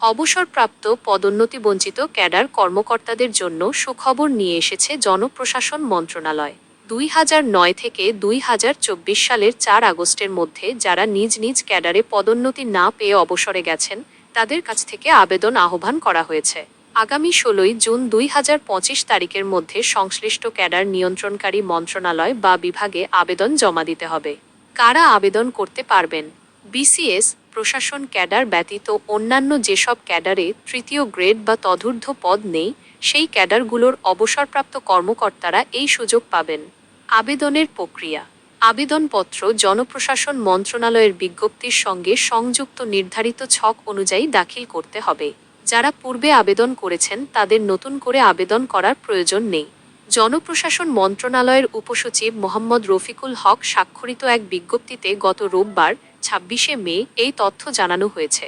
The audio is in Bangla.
অবসরপ্রাপ্ত পদোন্নতি বঞ্চিত ক্যাডার কর্মকর্তাদের জন্য সুখবর নিয়ে এসেছে জনপ্রশাসন মন্ত্রণালয়। দুই হাজার নয় থেকে দুই হাজার চব্বিশ সালের চার আগস্টের মধ্যে যারা নিজ নিজ ক্যাডারে পদোন্নতি না পেয়ে অবসরে গেছেন, তাদের কাছ থেকে আবেদন আহ্বান করা হয়েছে। আগামী ষোলোই জুন দুই হাজার পঁচিশ তারিখের মধ্যে সংশ্লিষ্ট ক্যাডার নিয়ন্ত্রণকারী মন্ত্রণালয় বা বিভাগে আবেদন জমা দিতে হবে। কারা আবেদন করতে পারবেন? বিসিএস প্রশাসন ক্যাডার ব্যতীত অন্যান্য যেসব ক্যাডারে তৃতীয় গ্রেড বা তদূর্ধ্ব পদ নেই, সেই ক্যাডারগুলোর অবসরপ্রাপ্ত কর্মকর্তারা এই সুযোগ পাবেন। আবেদনের প্রক্রিয়া। আবেদনপত্র জনপ্রশাসন মন্ত্রণালয়ের বিজ্ঞপ্তির সঙ্গে সংযুক্ত নির্ধারিত ছক অনুযায়ী দাখিল করতে হবে। যারা পূর্বে আবেদন করেছেন তাদের নতুন করে আবেদন করার প্রয়োজন নেই। জনপ্রশাসন মন্ত্রণালয়ের উপসচিব মোহাম্মদ রফিকুল হক স্বাক্ষরিত এক বিজ্ঞপ্তিতে গত রোববার, ছাব্বিশে মে, এই তথ্য জানানো হয়েছে।